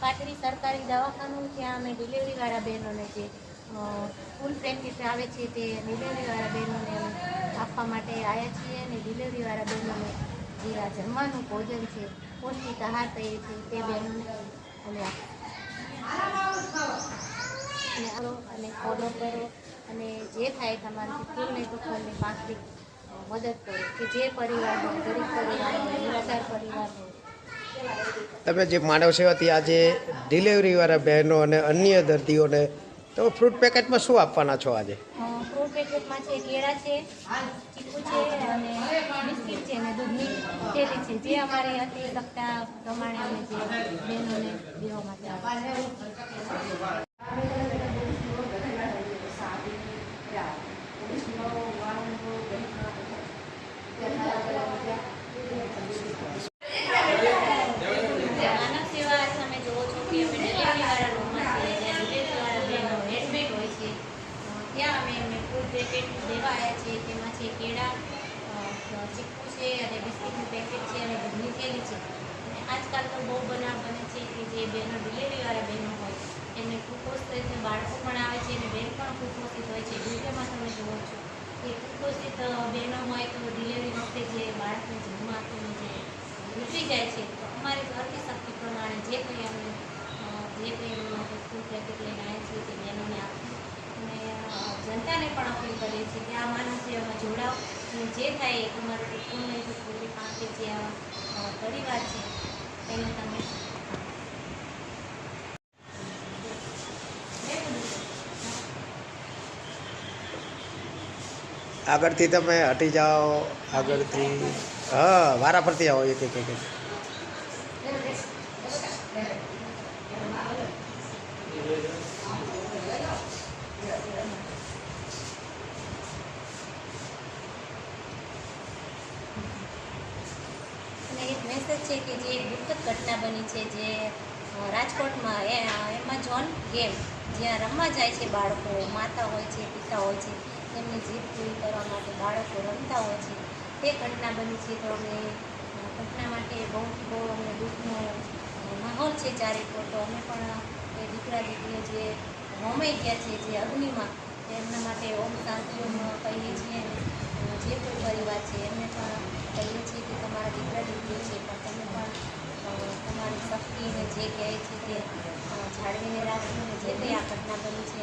પાટડી સરકારી દવાખાનું ત્યાં અમે ડિલિવરીવાળા બહેનોને જે ફૂલ પેકેટ આવે છે તે ડિલિવરીવાળા બહેનોને આપવા માટે આવ્યા છીએ અને ડિલિવરીવાળા બહેનોને જે આ જમવાનું, ભોજન છે, પૌષ્ટિક આહાર કહીએ છીએ તે બહેનોને અમે અને આવો, અને ફોલો કરો, અને જે થાય તમારાથી ફૂલને તો ફૂલને મદદ કરો, કે જે પરિવાર હોય ગરીબ પરિવાર હોય નિરાધાર પરિવાર હોય તમે જે માનવ સેવાથી આજે ડિલિવરીવાળા બહેનો અને અન્ય દર્દીઓને તમે ફ્રૂટ પેકેટમાં શું આપવાના છો આજે આવે છે. માનવ સેવા તમે જુઓ છો કે અમે ડિલિવરીવાળા રૂમમાં છીએ જ્યાં ડિલિવરીવાળા બહેનો એડમિટ હોય છે અ, ત્યાં અમે એમને ફૂડ પેકેટ દેવા આવ્યા છીએ તેમાં છે કેળા અ, ચીકુ છે અને બિસ્કિટનું પેકેટ છે અને દૂધની થેલી છે અને આજકાલ તો બહુ બનાવ બને છે કે જે બહેનો ડિલિવરીવાળા બહેનો હોય એમને કુપોષિત બાળકો પણ આવે છે અને બહેન પણ કુપોષિત હોય છે વિડીયોમાં તમે જુઓ છો કે કુપોષિત અ, બહેનો હોય તો ડિલિવરી વખતે જે બાળકને જન્મ આપીને જે ઉતરી જાય છે તો અમારી અતિશક્તિ પ્રમાણે જે કંઈ અમે અ, જે કંઈ એમના માટે ફૂડ પેકેટ લઈને આવ્યા છીએ તે બહેનોને આપી અને અ, જનતાને પણ અપીલ કરીએ છીએ કે આ માનવ સેવામાં જોડાઓ અને જે થાય એ તમારો ટિફિન નહીં તો પૂરી પાસે જે આ અ, પરિવાર છે તેને તમે આગળથી તમે હટી જાઓ આગળથી હા વારા ફરતી આવો એક એક એક. મેસેજ છે કે જે દુઃખદ ઘટના બની છે, જે રાજકોટમાં, એ એમાં ગેમ જ્યાં રમવા જાય છે બાળકો, માતા હોય છે, પિતા હોય છે, તેમની જીત પૂરી કરવા માટે બાળકો રમતા હોય છે. તે ઘટના બની છે તો અમે ઘટના માટે બહુ બહુ અમને દુઃખનો માહોલ છે ચારે તો અમે પણ એ દીકરા દીકરીઓ જે હોમાઈ ગયા છે, જે અગ્નિમાં એમના માટે ઓમ શાંતિ ઓમ કહીએ છીએ જે કોઈ પરિવાર છે, એમને પણ કહીએ છીએ કે તમારા દીકરા દીકરીઓ છે, પણ તમે પણ તમારી શક્તિને જે કહે છે તે જાળવીને રાખજો અને જે કંઈ આ ઘટના બની છે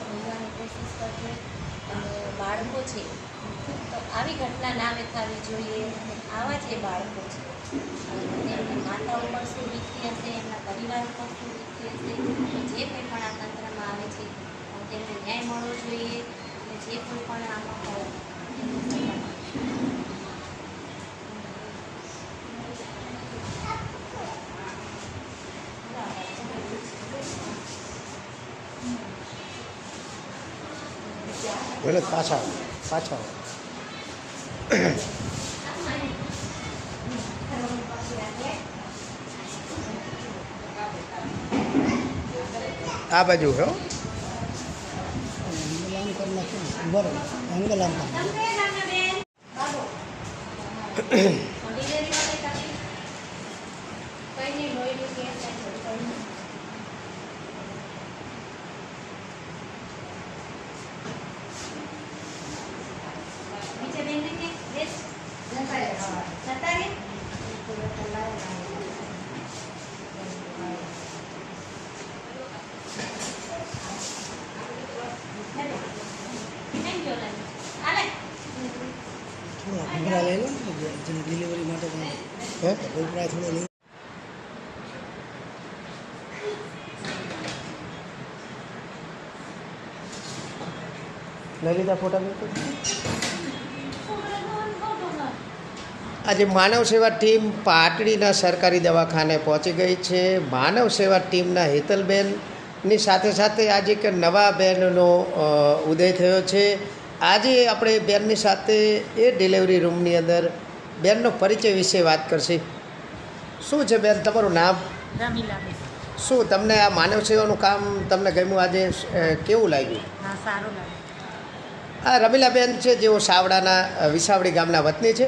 ભૂલવાની કોશિશ કરજો. અને બાળકો છે તો આવી ઘટના ના વેચાવી જોઈએ. આવા જે બાળકો છે એમની માતા ઉપર શું વીતતી હશે એમના પરિવાર ઉપર શું વીતતી હશે જે કંઈ પણ આ તંત્રમાં આવે છે, તેમને ન્યાય મળવો જોઈએ. જે કોઈ પણ આમાં હોય તેમને સજા મળવી જોઈએ. ભલે પાછા પાછા આ બાજુ હો. બરાબર એંગલ આમ કરી નાખ્યું. ડિલિવરી માટે તકલીફ કંઈ નહીં લોહીનું કેસ થાય છે કંઈ નહીં બીજા બેનને કે બેસ જતા રહે થેન્ક યુ આલે થોડો અભિપ્રાય લઈ લો જેને ડિલિવરી માટે પણ હે થોડો લઈ લઈ લીધા ફોટા આજે માનવ સેવા ટીમ પાટડીના સરકારી દવાખાને પહોંચી ગઈ છે. માનવ સેવા ટીમના હેતલબેનની સાથે સાથે આજે એક નવા બેનનો ઉદય થયો છે. આજે આપણે બેનની સાથે એ ડિલિવરી રૂમની અંદર બેનનો પરિચય વિશે વાત કરશી. શું છે બેન તમારું નામ? રમીલાબેન શું તમને આ માનવ સેવાનું કામ તમને ગમ્યું આજે? કેવું લાગ્યું? હા સારું લાગે આ રમીલાબેન છે જેઓ સાવડાના વિસાવડી ગામના વતની છે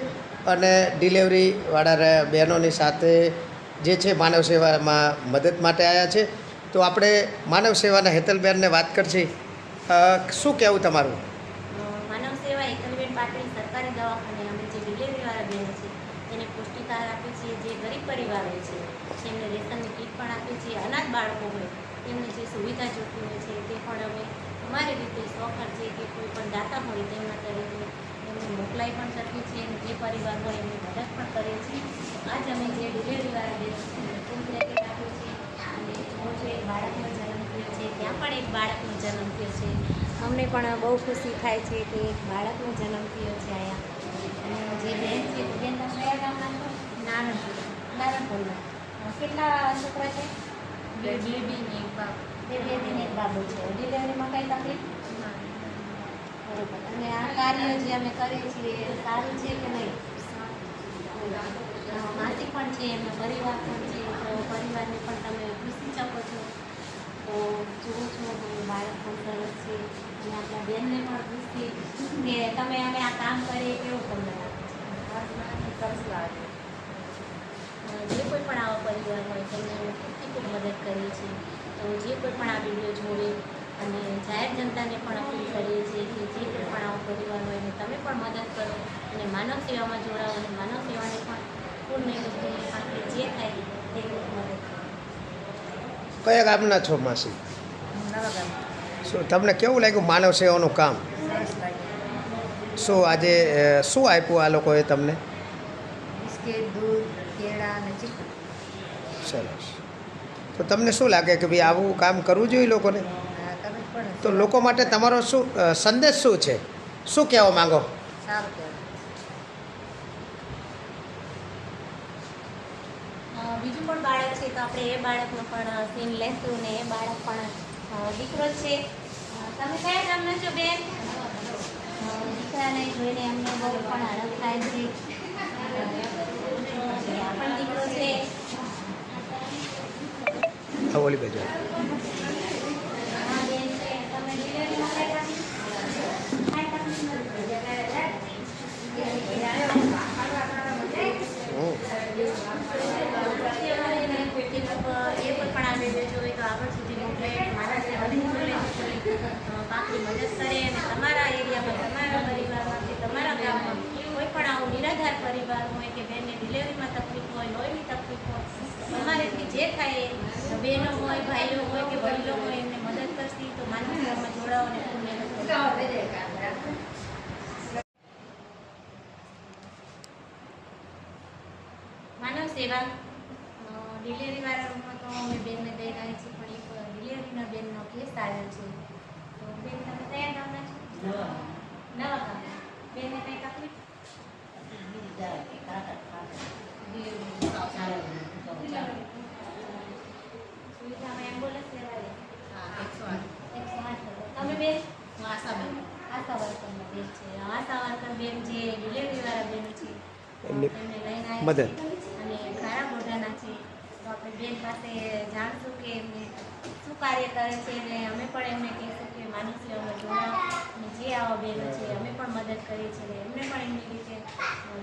અને ડિલિવરીવાળા બહેનોની સાથે જે છે માનવ સેવામાં મદદ માટે આવ્યા છે. તો આપણે માનવ સેવાના હેતલબેનને વાત કરશી. શું કહેવું તમારું? પાટીલ સરકારી દવાખાને અમે જે ડિલિવરીવાળા બહેનો છે તેને પુષ્ટિકાર આપીએ છીએ. જે ગરીબ પરિવાર હોય છે તેમને રેશનની કીટ પણ આપીએ છીએ. અનાથ બાળકો હોય, તેમને જે સુવિધા જોતી હોય છે, તે પણ અમે અમારી રીતે સ્વખર્ચે કે કોઈ પણ દાતા હોય, તેમના તરીકે એમને મોકલાઈ પણ શકીએ છીએ અને જે પરિવાર હોય, એમને મદદ પણ કરીએ છીએ. આજ અમે જે ડિલિવરીવાળા બહેનો છે ફૂડ પેકેટ અને મોટો એક બાળકનો જન્મ થયો છે, ત્યાં પણ એક બાળકનો જન્મ થયો છે. અમને પણ બહુ ખુશી થાય છે કે એક બાળકનો જન્મ થયો છે અહીંયા. અને જે બેન છે બેન તમે કયા ગામના છો? નારણપુર. નારણપુરના કેટલા છોકરા છે? બે બેબી એક બાપ બે બેબી એક બાબુ છે. ડિલિવરીમાં કઈ તકલીફ? બરોબર. અને આ કાર્ય જે અમે કરીએ છીએ એ સારું છે કે નહીં? માસી પણ છે એમનો પરિવાર પણ છે તો પરિવારને પણ તમે પૂછી શકો છો. જુઓ છો તો બાળક પણ સરસ છે અને આપણા બેનને પણ પૂછીએ કે તમે અમે આ કામ કરીએ કેવું તમને લાગે છે સરસ લાગે જે કોઈ પણ આવા પરિવાર હોય તેમને અમે ખૂબથી ખૂબ મદદ કરીએ છીએ તો જે કોઈ પણ આ વીડિયો જોવે અને જાહેર જનતાને પણ અપીલ કરીએ છીએ કે જે કોઈ પણ આવો પરિવાર હોય એને તમે પણ મદદ કરો અને માનવ સેવામાં જોડાઓ અને માનવ સેવાને પણ પૂર્ણ જે થાય તે મદદ કરો કયા ગામના છો માસી? શું તમને કેવું લાગ્યું માનવ સેવાનું કામ? શું આજે શું આપ્યું આ લોકોએ તમને? બિસ્કિટ દૂધ કેળા અને ચીકુ. સરસ. તો તમને શું લાગે કે ભાઈ આવું કામ કરવું જોઈએ લોકોને? તો લોકો માટે તમારો શું સંદેશ શું છે? શું કહેવા માંગો? સારું બીજું પણ બાળક છે તો આપણે એ બાળકનું પણ સીન લેશું ને એ બાળક પણ દીકરો છે. તમે કયા ગામના છો બેન? દીકરાને જોઈને અમને બહુ પણ આનંદ થાય છે. આ પણ દીકરો છે આ ઓલી બાજુ આ બેન છે તમે ડિલિવરીમાં કઈ તકલીફ કાંઈ તકલીફ નથી હમ. પાકની મદદ કરે અને તમારા એરિયામાં તમારા પરિવારમાં કે તમારા ગામમાં કોઈ પણ આવો નિરાધાર પરિવાર હોય કે બેનને ડિલિવરીમાં તકલીફ હોય લોહીની તકલીફ હોય તમારેથી જે થાય એ બહેનો હોય ભાઈઓ હોય કે વડીલો હોય એમને મદદ કરશે તો માનવ ધર્મમાં જોડાઓ અને પુણ્ય માનવ સેવા ડિલિવરી વાળા રૂમમાં તો અમે બેનને દઈ રહ્યા છીએ પણ એક ડિલિવરીના બેનનો કેસ આવ્યો છે. તો બેન તમે કયા ગામના છો? નવા ગામ. બેનને કંઈ તકલીફ સુવિધામાં એમ્બ્યુલન્સ લેવાય એકસો આઠ તમે બેન આશા વર્કરના બેન છે આશા વર્કર બેન જે ડિલિવરી વાળા બેન છે એમને લઈને મદદ. અને ખારા મોઢાના છે તો આપણે બેન પાસે જાણશું કે શું કાર્ય કરે છે અને અમે પણ એમને કહીશું કે માનવ સેવામાં જોડાઓ અને જે આવા બેનો છે અમે પણ મદદ કરીએ છીએ એમને પણ એમની રીતે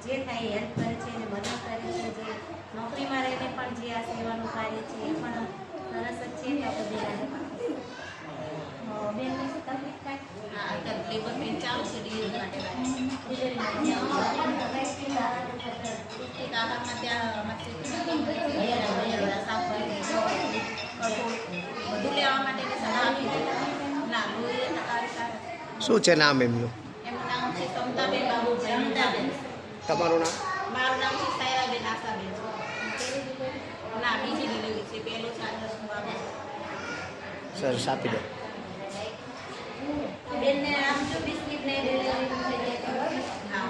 જે થાય હેલ્પ કરે છે અને મદદ કરે છે જે નોકરીમાં રહીને પણ જે આ સેવાનું કાર્ય છે એ પણ સરસ જ છે તો આપણે બેન આજે પણ અ, બેનને શું તકલીફ થાય શું છે નામ એમનું એમનું નામ છે સમતાબેન બાબુભાઈ મીંડાબેન. તમારું નામ મારું નામ છે સાયરાબેન આશાબેન ના બીજી ડિલિવરી છે પહેલો બાબુ સરસ આપી દો. બેનને આમ જો બિસ્કિટ ને ડિલિવરી થઈ જાય હા.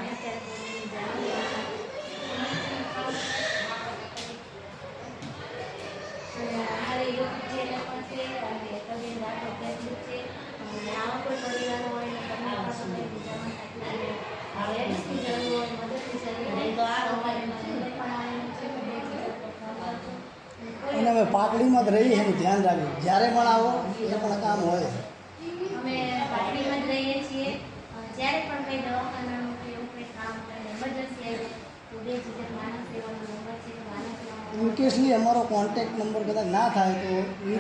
અમારે યુટ્યુબ ચેનલ પણ છે અને તમે રાખો ફેસબુક છે અને આવા કોઈ પરિવાર હોય ને તમે પણ તમે બીજામાં સાથે લેડીઝની જરૂર હોય મદદની જરૂર હોય તો આ અમારે નંબર પણ આવેલો છે તો બે જીરો પર ફોન કરજો. અને અમે પાટડીમાં જ રહીએ એનું ધ્યાન રાખજો. જ્યારે પણ આવો એ પણ કામ હોય. અમે પાટડીમાં જ રહીએ છીએ. જ્યારે પણ કંઈ દવાખાનાનું કે એવું કંઈ કામ કરે એમરજન્સી આવી જાય તો માનવ સેવાનો નંબર છે માનવ સેવામાં ઇનકેસલી અમારો કોન્ટેક્ટ નંબર કદાચ ના થાય તો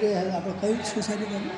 એ આપણે કઈ સોસાયટી આપણે